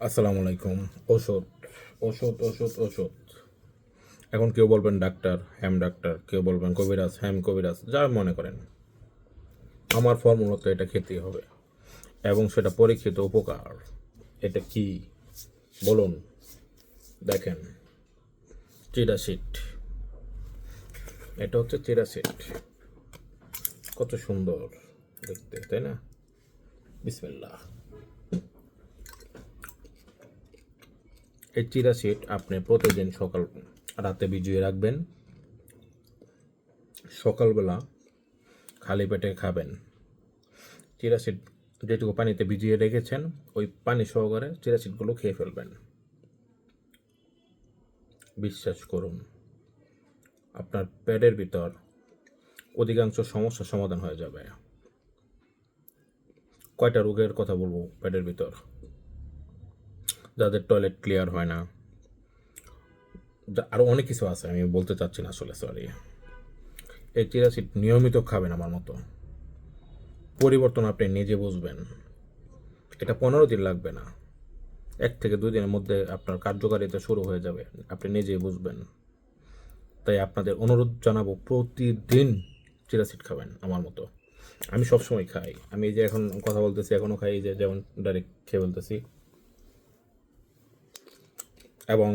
আসসালামু আলাইকুম। ওষুধ ওষুধ ওষুধ ওষুধ। এখন কেউ বলবেন ডাক্তার, হ্যাম ডাক্তার, কেউ বলবেন কবিরাজ, হ্যাম কবিরাজ, যা মনে করেন। আমার ফর্মুলাতে এটা খেতেই হবে। এবং সেটা পরীক্ষিত উপকার। এটা কি? বলুন। দেখেন। চিরাশিট। এটা হচ্ছে চিরাশিট। কত সুন্দর দেখতে, তাই না? বিসমিল্লাহ। এই চিরা সিট আপনি প্রতিদিন সকাল রাতে ভিজিয়ে রাখবেন। সকালবেলা খালি পেটে খাবেন। চিরা সিট যেটুকু পানিতে ভিজিয়ে রেখেছেন, ওই পানি সহকারে চিরা সিটগুলো খেয়ে ফেলবেন। বিশ্বাস করুন, আপনার পেটের ভিতর অধিকাংশ সমস্যার সমাধান হয়ে যাবে। কয়টা রোগের কথা বলব পেটের ভিতর? যাদের টয়লেট ক্লিয়ার হয় না। আরও অনেক কিছু আছে, আমি বলতে চাচ্ছি না আসলে সরি এই চিরাসিট নিয়মিত খাবেন আমার মতো। পরিবর্তন আপনি নিজে বুঝবেন। এটা পনেরো দিন লাগবে না। এক থেকে দুই দিনের মধ্যে আপনার কার্যকারিতা শুরু হয়ে যাবে, আপনি নিজেই বুঝবেন। তাই আপনাদের অনুরোধ জানাব, প্রতিদিন চিরাসিট খাবেন আমার মতো। আমি সবসময় খাই। আমি এই যে এখন কথা বলতেছি এখনও খাই যে যেমন ডাইরেক্ট খেয়ে বলতেছি এবং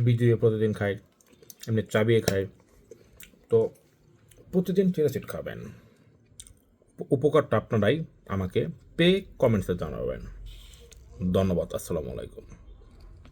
বিজুয়ে প্রতিদিন খাই এমনি চাবিয়ে খাই তো প্রতিদিন চিরাচিট খাবেন। উপকারটা আপনারাই আমাকে পে কমেন্টসে জানাবেন। ধন্যবাদ, আসসালামু আলাইকুম।